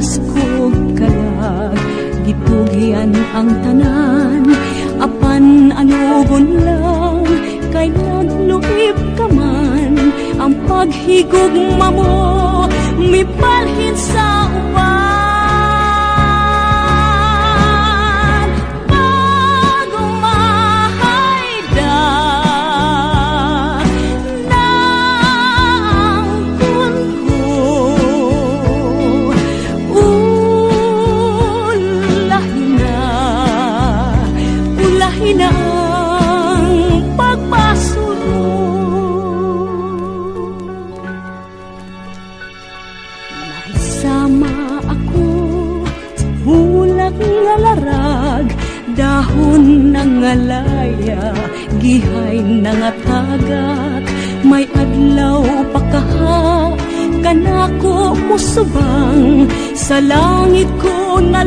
lawas ko kalag gitugian ang tanan. Apan anugon lang. Kay nagluib ka man. Ang paghigugma mo mipalhin sa uban Naisama ako sa bulak nga larag Dahon ng alaya, gihay ng tagak. May adlaw pa kaha, kanako musubang Sa langit ko na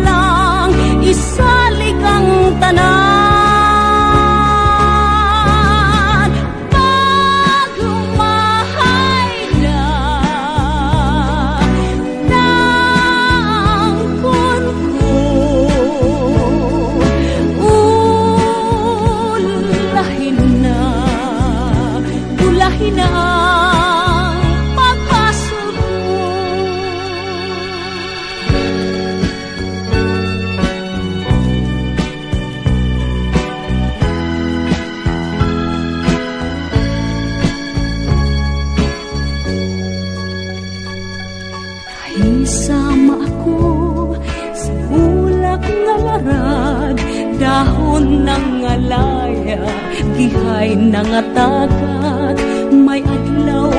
Isama ako sa ulak nga larag Dahon ng alaya, gihay ng atagat May adlaw